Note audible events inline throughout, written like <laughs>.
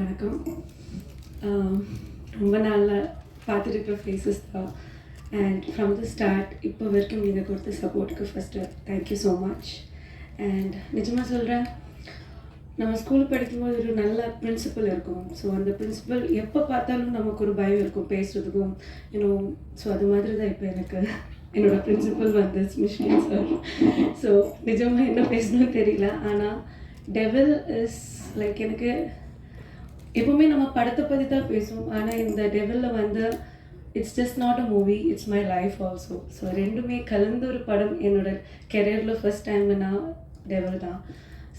வணக்கம். ரொம்ப நாளில் பார்த்துருக்க ஃபேஸஸ் தான். அண்ட் ஃப்ரம் த ஸ்டார்ட் இப்போ வரைக்கும் நீங்கள் கொடுத்த சப்போர்ட்டுக்கு first thank you so much and நிஜமாக சொல்கிறேன் நம்ம ஸ்கூல் படிக்கும்போது ஒரு நல்ல பிரின்சிபல் இருக்கும். ஸோ அந்த பிரின்சிபல் எப்போ பார்த்தாலும் நமக்கு ஒரு பயம் இருக்கும் பேசுகிறதுக்கும் யூனோ ஸோ அது மாதிரி தான் இப்போ எனக்கு என்னோட பிரின்சிபல் வந்து மிஷின் சார் ஸோ நிஜமாக என்ன பேசணும்னு தெரியல. ஆனால் டெவல் இஸ் லைக் எனக்கு எப்பவுமே நம்ம படத்தை பற்றி தான் பேசுவோம். ஆனால் இந்த டெவலில் வந்து it's just not a movie it's my life also so ரெண்டுமே கலந்த ஒரு படம் என்னோட கெரியரில் ஃபர்ஸ்ட் டைம் நான் டெவல் தான்.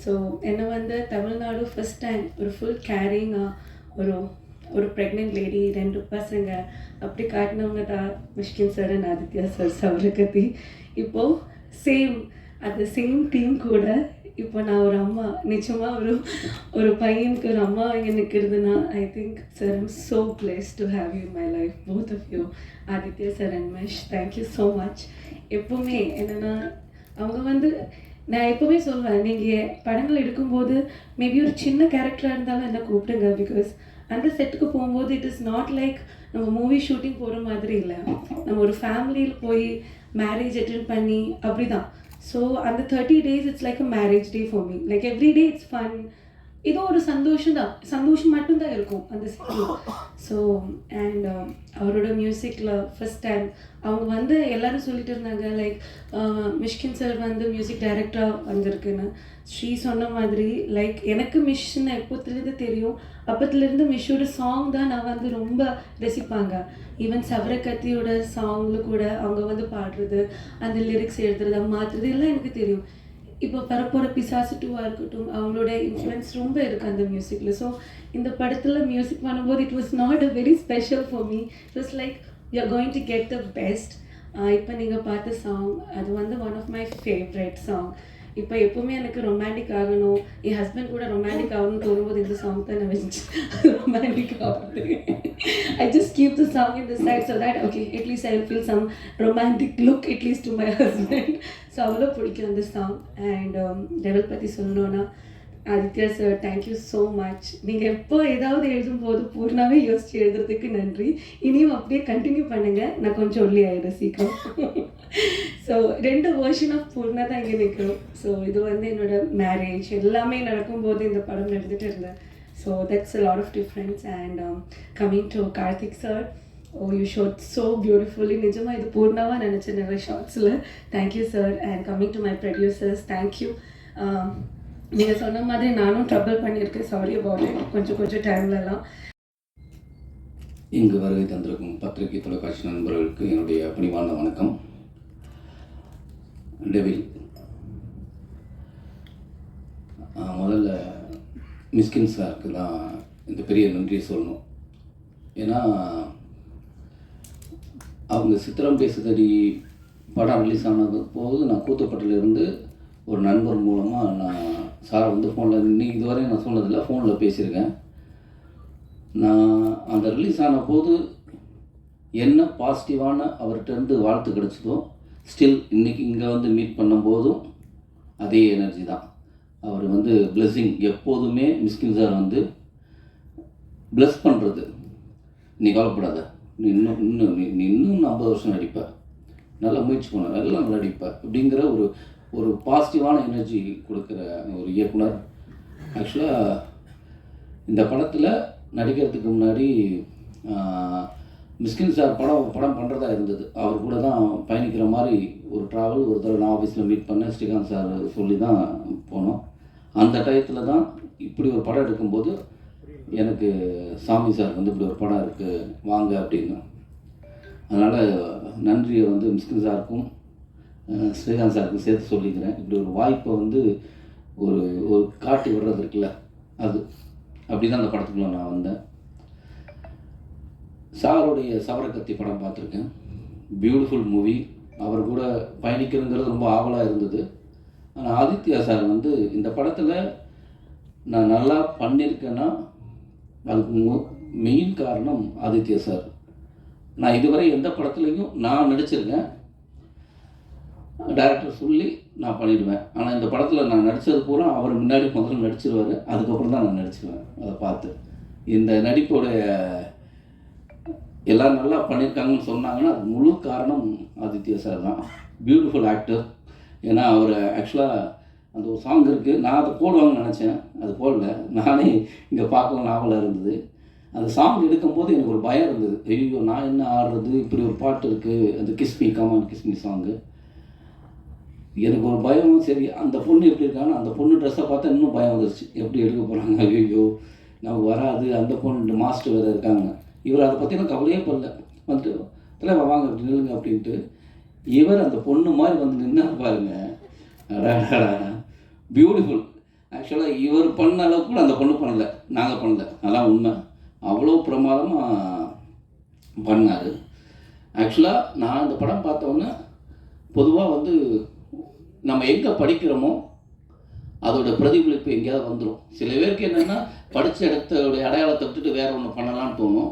ஸோ என்னை வந்து தமிழ்நாடு ஃபர்ஸ்ட் டைம் ஒரு ஃபுல் கேரிங்காக ஒரு ஒரு ப்ரெக்னென்ட் லேடி ரெண்டு பசங்க அப்படி காட்டினவங்க தான் Mysskin sir and Aditya sir சவரகதி இப்போது same at the same team கூட இப்போ நான் ஒரு அம்மா நிச்சயமாக ஒரு ஒரு பையனுக்கு ஒரு அம்மா இங்கே நிற்கிறதுனா I think sir I'm so bless to have you my life both of you Aditya sir and much thank you so much எப்போவுமே என்னென்னா அவங்க வந்து நான் எப்போவுமே சொல்லுவேன் நீங்கள் படங்கள் எடுக்கும்போது மேபி ஒரு சின்ன கேரக்டராக இருந்தாலும் என்ன கூப்பிடுங்க பிகாஸ் அந்த செட்டுக்கு போகும்போது இட் இஸ் நாட் லைக் நம்ம மூவி ஷூட்டிங் போகிற மாதிரி இல்லை. நம்ம ஒரு ஃபேமிலியில் போய் மேரேஜ் அட்டென்ட் பண்ணி அப்படி தான் So on the 30 days, it's like a marriage day for me. Like every day, it's fun. ஏதோ ஒரு சந்தோஷம் தான் சந்தோஷம் மட்டும்தான் இருக்கும் அந்த செட்டில் ஸோ அண்ட் அவரோட மியூசிக்கில் ஃபஸ்ட் டைம் அவங்க வந்து எல்லாரும் சொல்லிட்டு இருந்தாங்க லைக் uh, மிஷ்கின் சார் வந்து மியூசிக் டைரக்டராக வந்திருக்குன்னு. ஸ்ரீ சொன்ன மாதிரி லைக் எனக்கு மிஷ்ன்னு எப்போத்துலேருந்து தெரியும். அப்பத்துலேருந்து மிஷ்ஷோட சாங் தான் நான் வந்து ரொம்ப ரசிப்பாங்க. ஈவன் சவரகத்தியோட சாங்கில் கூட அவங்க வந்து பாடுறது அந்த லிரிக்ஸ் எழுதுறது மாற்றுறது எல்லாம் எனக்கு தெரியும். இப்போ வரப்போகிற பிசாசு டூவாக இருக்கட்டும் அவங்களோட இன்ஃப்ளூயன்ஸ் ரொம்ப இருக்குது அந்த மியூசிக்கில் ஸோ இந்த படத்தில் மியூசிக் பண்ணும்போது it was not a very special for me it was like you are going to get the best இப்போ நீங்கள் பார்த்த சாங் அது வந்து one of my favourite song இப்போ எப்போவுமே எனக்கு ரொமான்டிக் ஆகணும். என் ஹஸ்பண்ட் கூட ரொமான்டிக் ஆகணும்னு தோணும்போது இந்த சாங் தான் நான் வச்சு ரொமான்டிக் ஆகுது I just keep the song in the side so that okay at least I feel some romantic look at least to my husband so அவ்வளோ பிடிக்கும் அந்த சாங் அண்ட் டெவல் பற்றி சொல்லணும்னா Aditya sir thank you so much நீங்கள் எப்போ ஏதாவது எழுதும்போது பூர்ணாவே யோசிச்சு எழுதுறதுக்கு நன்றி. இனியும் அப்படியே கண்டினியூ பண்ணுங்கள் நான் கொஞ்சம் ஒல்லி ஆயிடுறேன் சீக்கிரம். <laughs> ஸோ ரெண்டு வேர்ஷன் ஆஃப் பூர்ணா தான் இங்கே நிற்கிறோம் ஸோ இது வந்து என்னோட மேரேஜ் எல்லாமே நடக்கும்போது இந்த படம் எழுதிட்டு இருந்தேன் so that's a lot of difference and coming to Karthik sir oh you shot so beautifully நிஜமாக இது பூர்ணாவாக நினச்சேன் நிறைய ஷார்ட்ஸில் thank you sir and coming to my producers thank you நீங்கள் சொன்ன மாதிரி நானும் ட்ரபிள் பண்ணியிருக்கேன். சாரி அபவுட் இட் கொஞ்சம் கொஞ்சம் டைம்லலாம் இங்கு வருகை தந்திருக்கும் பத்திரிகை தொலைக்காட்சி நண்பர்களுக்கு என்னுடைய பணிவான வணக்கம். டெவில் முதல்ல மிஸ்கின் சாருக்கு தான் இந்த பெரிய நன்றி சொல்லணும். ஏன்னா அவங்க சித்திரம் பேசுதடி படம் ரிலீஸ் ஆனது போது நான் கூத்துப்பட்டிலிருந்து ஒரு நண்பர் மூலமாக நான் சாரை வந்து ஃபோனில் இன்னைக்கு இதுவரை நான் சொன்னதில்லை ஃபோனில் பேசியிருக்கேன். நான் அந்த ரிலீஸ் ஆன போது என்ன பாசிட்டிவான அவர்கிட்டருந்து வாழ்த்து கிடச்சதோ ஸ்டில் இன்றைக்கி இங்கே வந்து மீட் பண்ணும்போதும் அதே எனர்ஜி தான். அவர் வந்து பிளெஸ்ஸிங் எப்போதுமே மிஸ்கின் சார் வந்து ப்ளஸ் பண்ணுறது நீ கவலைப்படாத. நீ இன்னும் இன்னும் நீ இன்னும் ஐம்பது வருஷம் நடிப்ப. நல்லா முயற்சி பண்ண. நல்லா நடிப்ப. அப்படிங்கிற ஒரு ஒரு பாசிட்டிவான எனர்ஜி கொடுக்குற ஒரு இயக்குனர். ஆக்சுவலாக இந்த படத்தில் நடிக்கிறதுக்கு முன்னாடி மிஸ்கின் சார் படம் படம் பண்ணுறதா இருந்தது. அவர் கூட தான் பயணிக்கிற மாதிரி ஒரு ட்ராவல் ஒரு தடவை நான் ஆஃபீஸில் மீட் பண்ணேன். ஸ்ரீகாந்த் சார் சொல்லி தான் போனோம். அந்த டயத்தில் தான் இப்படி ஒரு படம் எடுக்கும்போது எனக்கு சாமி சார் வந்து இப்படி ஒரு படம் இருக்குது வாங்க அப்படின்னு. அதனால் நன்றியை வந்து மிஸ்கின் சாருக்கும் ஸ்ரீகாந்த் சாருக்கு சேர்த்து சொல்லிக்கிறேன். இப்படி ஒரு வாய்ப்பை வந்து ஒரு ஒரு காட்டி விடுறது இருக்குல்ல அது. அப்படி தான் அந்த படத்துக்குள்ள நான் வந்தேன். சாருடைய சவரக்கத்தி படம் பார்த்துருக்கேன். பியூட்டிஃபுல் மூவி அவர் கூட பயணிக்கிறதுங்கிறது ரொம்ப ஆவலாக இருந்தது. ஆனால் ஆதித்யா சார் வந்து இந்த படத்தில் நான் நல்லா பண்ணியிருக்கேன்னா அதுக்கு மெயின் காரணம் ஆதித்யா சார். நான் இதுவரை எந்த படத்துலையும் நான் நடிச்சிருக்கேன். டேரக்டர் சொல்லி நான் பண்ணிடுவேன். ஆனால் இந்த படத்தில் நான் நடித்தது பூரா அவர் முன்னாடி முதல்ல நடிச்சிருவார். அதுக்கப்புறம் தான் நான் நடிச்சிருவேன். அதை பார்த்து. இந்த நடிப்போடைய எல்லாரும் நல்லா பண்ணியிருக்காங்கன்னு சொன்னாங்கன்னா அது முழு காரணம் ஆதித்யா சார் தான். பியூட்டிஃபுல் ஆக்டர் ஏன்னா அவர் ஆக்சுவலாக அந்த ஒரு சாங் இருக்குது நான் அதை போடுவாங்கன்னு நினச்சேன். அது போடல. நானே இங்கே பார்க்கலாம் நாவலாக இருந்தது. அந்த சாங் எடுக்கும்போது எனக்கு ஒரு பயம் இருந்தது. ஐயோ நான் என்ன ஆடுறது? இப்படி ஒரு பாட்டு இருக்குது அந்த கிஸ்மி கமான் கிஸ்மி சாங்கு எனக்கு ஒரு பயம் சரி அந்த பொண்ணு எப்படி இருக்கான்னு அந்த பொண்ணு ட்ரெஸ்ஸை பார்த்தா இன்னும் பயம் வந்துருச்சு. எப்படி எடுக்க போகிறாங்க ஐயோ நமக்கு வராது. அந்த பொண்ணு மாஸ்டர் வேறு இருக்காங்க. இவர் அதை பற்றின கவலையே படல. வந்துட்டு தலைவா வாங்க நில்லுங்க அப்படின்ட்டு இவர் அந்த பொண்ணு மாதிரி வந்து நின்னா பாருங்க. பியூட்டிஃபுல் ஆக்சுவலாக இவர் பண்ண அளவுக்கு கூட அந்த பொண்ணு பண்ணலை. நாங்கள் பண்ணல. அதான் உண்மை. அவ்வளோ பிரமாதமாக பண்ணார். ஆக்சுவலாக நான் அந்த படம் பார்த்தோன்னே பொதுவாக வந்து நம்ம எங்கே படிக்கிறோமோ அதோட பிரதிபலிப்பு எங்கேயாவது வந்துடும் சில பேருக்கு என்னென்னா படித்த இடத்தோடைய அடையாளத்தை விட்டுட்டு வேறு ஒன்று பண்ணலாம்னு தோணும்.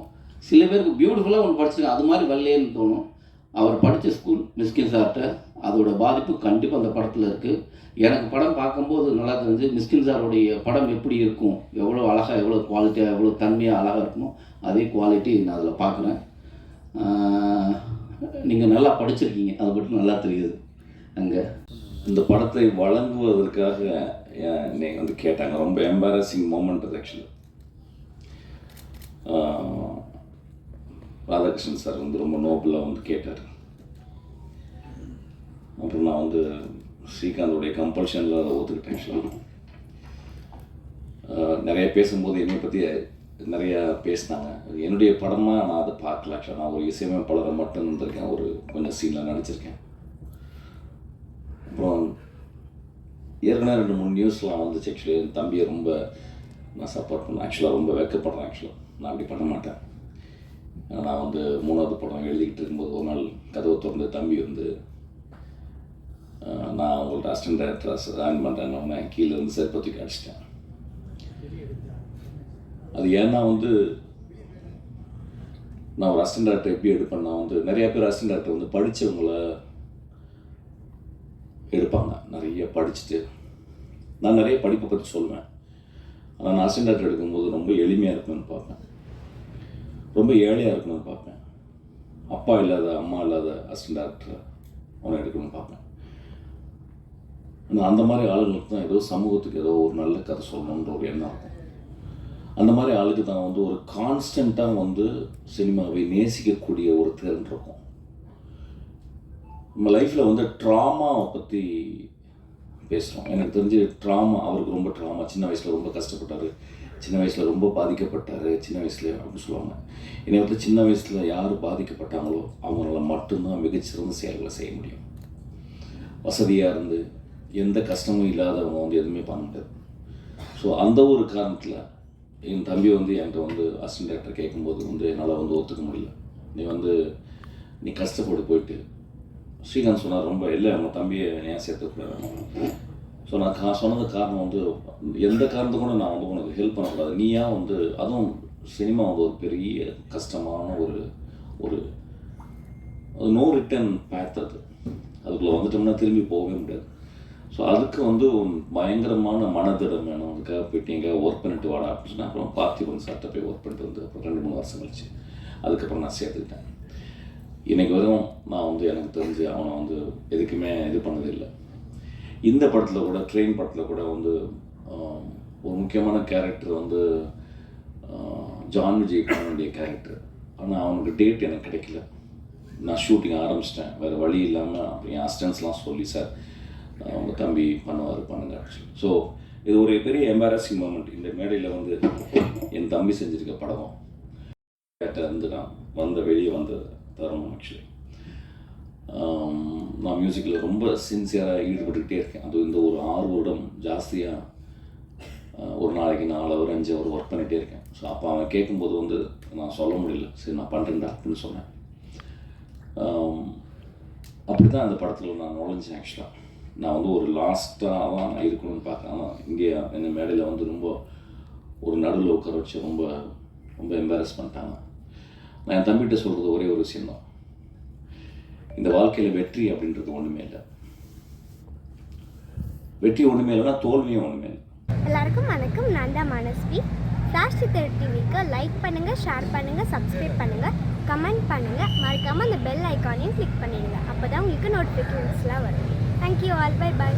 சில பேருக்கு பியூட்டிஃபுல்லாக ஒன்று படிச்சிருக்கேன் அது மாதிரி வரலையேன்னு தோணும். அவர் படித்த ஸ்கூல் மிஸ்கின் சார்கிட்ட அதோட பாதிப்பு கண்டிப்பாக அந்த படத்தில் இருக்குது எனக்கு படம் பார்க்கும்போது நல்லா தெரிஞ்சு மிஸ்கின் சாருடைய படம் எப்படி இருக்கும்? எவ்வளோ அழகாக எவ்வளோ குவாலிட்டியாக எவ்வளோ தன்மையாக அழகாக இருக்குமோ அதே குவாலிட்டி நான் அதில் பார்க்குறேன். நீங்கள் நல்லா படிச்சிருக்கீங்க. அதை மட்டும் நல்லா தெரியுது. அங்கே. இந்த படத்தை வழங்குவதற்காக என்னை வந்து கேட்டாங்க. ரொம்ப எம்பாரசிங் மூமெண்ட் அது ஆக்சுவலி ராதாகிருஷ்ணன் சார் வந்து ரொம்ப நோபலாக வந்து கேட்டார். அப்புறம் நான் வந்து ஸ்ரீகாந்தோடைய கம்பல்ஷனில் அதை ஒத்துக்கிட்டேன் ஆக்சுவலாக நிறைய பேசும்போது என்னை பற்றி நிறையா பேசினாங்க. என்னுடைய படமாக நான் அதை பார்க்கல ஆக்சுவலாக நான் ஒரு இசையமைப்பாளரை மட்டும் இருந்திருக்கேன். ஒரு கொஞ்சம் சீனில் நடிச்சிருக்கேன். அப்புறம் ஏற்கனவே ரெண்டு மூணு நியூஸ்லாம் வந்துச்சு ஆக்சுவலி என் தம்பியை ரொம்ப நான் சப்போர்ட் பண்ணேன் ஆக்சுவலாக ரொம்ப வெக்கப்படுறேன் ஆக்சுவலாக நான் அப்படி பண்ண மாட்டேன். ஏன்னா நான் வந்து மூணாவது படம் எழுதிக்கிட்டு இருக்கும்போது ஒரு நாள் கதவை திறந்து தம்பி வந்து நான் அவங்கள்ட்ட அசிஸ்டன்ட் டேரக்டராக ஜாயின் பண்ணுறேன்னு கீழே இருந்து சிற்பத்தி அடிச்சிட்டேன் அது ஏன்னா வந்து நான் ஒரு அசிஸ்டன்ட் டேரக்டர் எப்படி எடுப்பேன் நான் வந்து நிறையா பேர் அசிஸ்டன்ட் டேரக்டர் வந்து படித்தவங்கள எடுப்பாங்க. நிறைய படிச்சுட்டு. நான் நிறைய படிப்பை பற்றி சொல்லுவேன் ஆனால் நான் அசிஸ்டன்ட் எடுக்கும்போது ரொம்ப எளிமையாக இருக்கணும்னு பார்ப்பேன். ரொம்ப ஏழையாக இருக்கணும்னு பார்ப்பேன். அப்பா இல்லாத அம்மா இல்லாத அசிஸ்டன்ட் டேரக்டரை அவனை எடுக்கணும்னு பார்ப்பேன். ஆனால் அந்த மாதிரி ஆளுங்களுக்கு தான் ஏதோ சமூகத்துக்கு ஏதோ ஒரு நல்ல கதை சொல்லணுன்ற ஒரு எண்ணம் இருக்கும். அந்த மாதிரி ஆளுக்கு தான் வந்து ஒரு கான்ஸ்டண்ட்டாக வந்து சினிமாவை நேசிக்கக்கூடிய ஒரு திறன் இருக்கும். நம்ம லைஃப்பில் வந்து ட்ராமாவை பற்றி பேசுகிறோம் எனக்கு தெரிஞ்சு ட்ராமா அவருக்கு ரொம்ப ட்ராமா சின்ன வயசில் ரொம்ப கஷ்டப்பட்டார். சின்ன வயசில் ரொம்ப பாதிக்கப்பட்டார். சின்ன வயசில் அப்படின்னு சொல்லுவாங்க. என்னை வந்து சின்ன வயசில் யார் பாதிக்கப்பட்டாங்களோ அவங்களால மட்டும்தான் மிகச்சிறந்த செயல்களை செய்ய முடியும். வசதியாக இருந்து எந்த கஷ்டமும் இல்லாதவங்க வந்து எதுவுமே பண்ண முடியாது. ஸோ அந்த ஒரு காரணத்தில் என் தம்பி வந்து என்கிட்ட வந்து அசிஸ்டன்ட் டேரக்டர் கேட்கும்போது வந்து என்னால் வந்து ஒத்துக்க முடியல. நீ வந்து நீ கஷ்டப்பட்டு போயிட்டு ஸ்ரீகாந்த் சொன்னார் ரொம்ப இல்லை அவங்க தம்பியை ஏன் சேர்த்துக்கூடாது ஸோ நான் கா சொன்னது காரணம் வந்து எந்த காரணத்தை கூட நான் வந்து உனக்கு ஹெல்ப் பண்ணக்கூடாது. நீயா வந்து அதுவும் சினிமா வந்து ஒரு பெரிய கஷ்டமான ஒரு ஒரு நோ ரிட்டர்ன் பேத் அது. அதுக்குள்ளே வந்துட்டோம்னா திரும்பி போகவே முடியாது. ஸோ அதுக்கு வந்து பயங்கரமான மனதிடம் வேணும். அதுக்காக போயிட்டு எங்கேயாவது ஒர்க் பண்ணிட்டு வாடா அப்படின்னு சொன்னால் அப்புறம் பார்த்திபன் சார்ட்ட போய் ஒர்க் பண்ணிட்டு வந்து அப்புறம் ரெண்டு மூணு வருஷம் கழிச்சு அதுக்கப்புறம் நான் சேர்த்துக்கிட்டேன். இன்றைக்கி வரும் நான் வந்து எனக்கு தெரிஞ்சு அவனை வந்து எதுக்குமே இது பண்ணதே இல்லை இந்த படத்தில் கூட ட்ரெயின் படத்தில் கூட வந்து ஒரு முக்கியமான கேரக்டர் வந்து ஜான் விஜய் பண்ண வேண்டிய கேரக்டர் ஆனால் அவனுக்கு டேட் எனக்கு கிடைக்கல. நான் ஷூட்டிங் ஆரம்பிச்சிட்டேன். வேறு வழி இல்லாமல் அப்படி என் அசிஸ்டன்ஸ்லாம் சொல்லி சார் அவங்க தம்பி பண்ணுவார் பண்ணுங்க. ஸோ இது ஒரு பெரிய எம்பாரசிங் மூமெண்ட் இந்த மேடையில் வந்து என் தம்பி செஞ்சிருக்க படம் இருந்து நான் வந்த வெளியே வந்தது. தரணும் ஆக்சுவலி நான் மியூசிக்கில் ரொம்ப சின்சியராக ஈடுபட்டுக்கிட்டே இருக்கேன். அது இந்த ஒரு ஆறு வருடம் ஜாஸ்தியாக ஒரு நாளைக்கு நாலு அவர் அஞ்சு அவர் ஒர்க் பண்ணிகிட்டே இருக்கேன். ஸோ அப்போ அவன் கேட்கும்போது வந்து நான் சொல்ல முடியல. சரி நான் பண்ணுறேன்டா அப்படின்னு சொன்னேன். அப்படி தான் அந்த படத்தில் நான் நுழைஞ்சேன் ஆக்சுவலாக நான் வந்து ஒரு லாஸ்ட்டாக தான் நான் இருக்கணும்னு பார்த்தேன். ஆனால் இங்கே என்ன மேடையில் வந்து ரொம்ப ஒரு நடுவில் உட்கார வச்சு ரொம்ப ரொம்ப எம்பாரஸ் பண்ணிட்டாங்க. நான் என் தம்பிகிட்ட சொல்கிறது ஒரே ஒரு விஷயம்தான். இந்த வாழ்க்கையில் வெற்றி அப்படின்றது ஒன்றுமே இல்லை. வெற்றி ஒன்றுமே இல்லைன்னா தோல்வியும் ஒன்றுமே இல்லை. எல்லாருக்கும் வணக்கம். நான் தான் மனஸ்வி. ஃப்ளாஷ் சித்தர் டிவிக்கு லைக் பண்ணுங்கள் ஷேர் பண்ணுங்கள் சப்ஸ்கிரைப் பண்ணுங்கள் கமெண்ட் பண்ணுங்கள் மறக்காமல் அந்த பெல் ஐக்கானையும் கிளிக் பண்ணிடுங்க. அப்போ தான் உங்களுக்கு நோட்டிஃபிகேஷன்ஸ்லாம் வரும். Thank you all by by